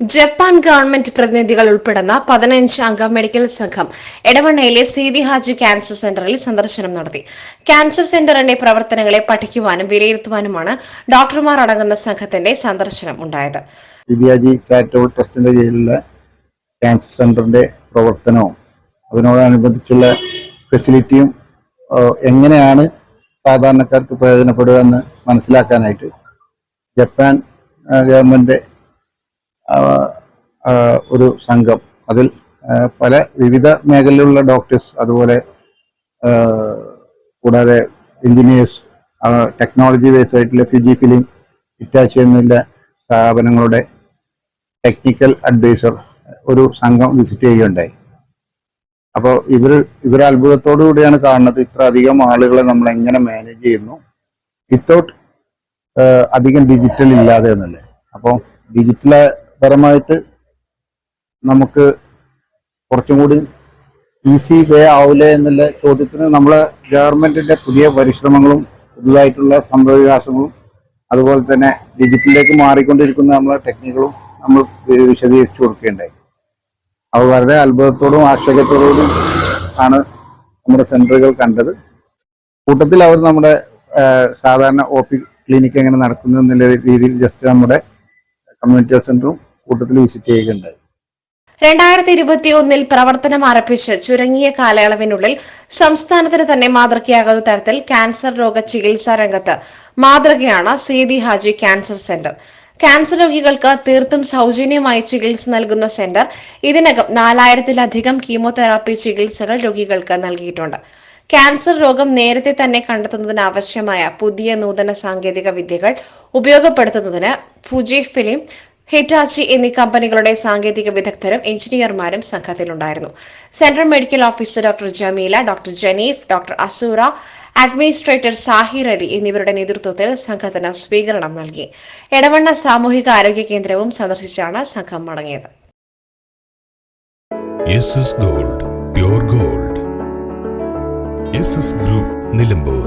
Japan government പ്രതിനിധികൾ ഉൾപ്പെടുന്ന പതിനഞ്ച് അംഗ മെഡിക്കൽ സംഘം എടവണ്ണയിലെ സീതി ഹാജി ക്യാൻസർ സെന്ററിൽ സന്ദർശനം നടത്തി. ക്യാൻസർ സെന്ററിന്റെ പ്രവർത്തനങ്ങളെ പഠിക്കുവാനും വിലയിരുത്തുവാനുമാണ് ഡോക്ടർമാർ അടങ്ങുന്ന സംഘത്തിന്റെ സന്ദർശനം ഉണ്ടായത്. ട്രസ്റ്റിന്റെ കീഴിലുള്ള ക്യാൻസർ സെന്ററിന്റെ പ്രവർത്തനവും അതിനോടനുബന്ധിച്ചുള്ള ഫെസിലിറ്റിയും എങ്ങനെയാണ് സാധാരണക്കാർക്ക് പ്രയോജനപ്പെടുക എന്ന് മനസ്സിലാക്കാനായിട്ട് ജപ്പാൻ ഗവൺമെന്റ് ഒരു സംഘം. അതിൽ പല വിവിധ മേഖലയിലുള്ള ഡോക്ടേഴ്സ് അതുപോലെ കൂടാതെ എഞ്ചിനീയേഴ്സ് ടെക്നോളജി ബേസ് ആയിട്ടുള്ള ഫിജി ഫിലിം ഇറ്റാച്ചി എന്നുള്ള സ്ഥാപനങ്ങളുടെ ടെക്നിക്കൽ അഡ്വൈസർ ഒരു സംഘം വിസിറ്റ് ചെയ്യുകയുണ്ടായി. അപ്പോൾ ഇവർ ഇവർ അത്ഭുതത്തോടു കൂടിയാണ് കാണുന്നത് ഇത്ര അധികം ആളുകളെ നമ്മൾ എങ്ങനെ മാനേജ് ചെയ്യുന്നു. വിത്തൗട്ട് അധികം ഡിജിറ്റൽ ഇല്ലാതെ എന്നല്ലേ അപ്പോൾ ഡിജിറ്റൽ പരമായിട്ട് നമുക്ക് കുറച്ചും കൂടി ഈസി വേ ആവില്ലേ എന്നുള്ള ചോദ്യത്തിന് നമ്മളെ ഗവൺമെന്റിന്റെ പുതിയ പരിശ്രമങ്ങളും പുതുതായിട്ടുള്ള സംഭവവികാസങ്ങളും അതുപോലെ തന്നെ ഡിജിറ്റലിലേക്ക് മാറിക്കൊണ്ടിരിക്കുന്ന നമ്മളെ ടെക്നിക്കുകളും നമ്മൾ വിശദീകരിച്ചു കൊടുക്കുകയുണ്ടായി അവ വളരെ അത്ഭുതത്തോടും ആശ്ചര്യത്തോടും ആണ് നമ്മുടെ സെന്ററുകൾ കണ്ടത്. കൂട്ടത്തിൽ അവർ നമ്മുടെ സാധാരണ ഒ പി ക്ലിനിക്ക് എങ്ങനെ നടക്കുന്നു എന്നുള്ള രീതിയിൽ ജസ്റ്റ് നമ്മുടെ കമ്മ്യൂണിറ്റി സെന്ററും കൂട്ടത്തിൽ വിസിറ്റ് ചെയ്യുകയുണ്ടായി. രണ്ടായിരത്തി ഇരുപത്തി ഒന്നിൽ പ്രവർത്തനം ആരംഭിച്ച് ചുരുങ്ങിയ കാലയളവിനുള്ളിൽ സംസ്ഥാനത്തിന് തന്നെ മാതൃകയാകുന്ന തരത്തിൽ ക്യാൻസർ രോഗ ചികിത്സാ രംഗത്ത് മാതൃകയാണ് Seethi Haji cancer centre. Cancer രോഗികൾക്ക് തീർത്തും സൗജന്യമായി ചികിത്സ നൽകുന്ന സെന്റർ ഇതിനകം നാലായിരത്തിലധികം കീമോതെറാപ്പി ചികിത്സകൾ രോഗികൾക്ക് നൽകിയിട്ടുണ്ട്. ക്യാൻസർ രോഗം നേരത്തെ തന്നെ കണ്ടെത്തുന്നതിന് ആവശ്യമായ പുതിയ നൂതന സാങ്കേതിക വിദ്യകൾ ഉപയോഗപ്പെടുത്തുന്നതിന് ഫുജി ഫിലിം ഹിറ്റാച്ചി എന്നീ കമ്പനികളുടെ സാങ്കേതിക വിദഗ്ധരും എഞ്ചിനീയർമാരും സംഘത്തിലുണ്ടായിരുന്നു. Central medical officer doctor Jameela doctor Janeef doctor Asoora administrator Zahir Ali എന്നിവരുടെ നേതൃത്വത്തിൽ സംഘത്തിന് സ്വീകരണം നൽകി. എടവണ്ണ സാമൂഹിക ആരോഗ്യ കേന്ദ്രവും സന്ദർശിച്ചാണ് സംഘം മടങ്ങിയത്. Gold gold group Nilambur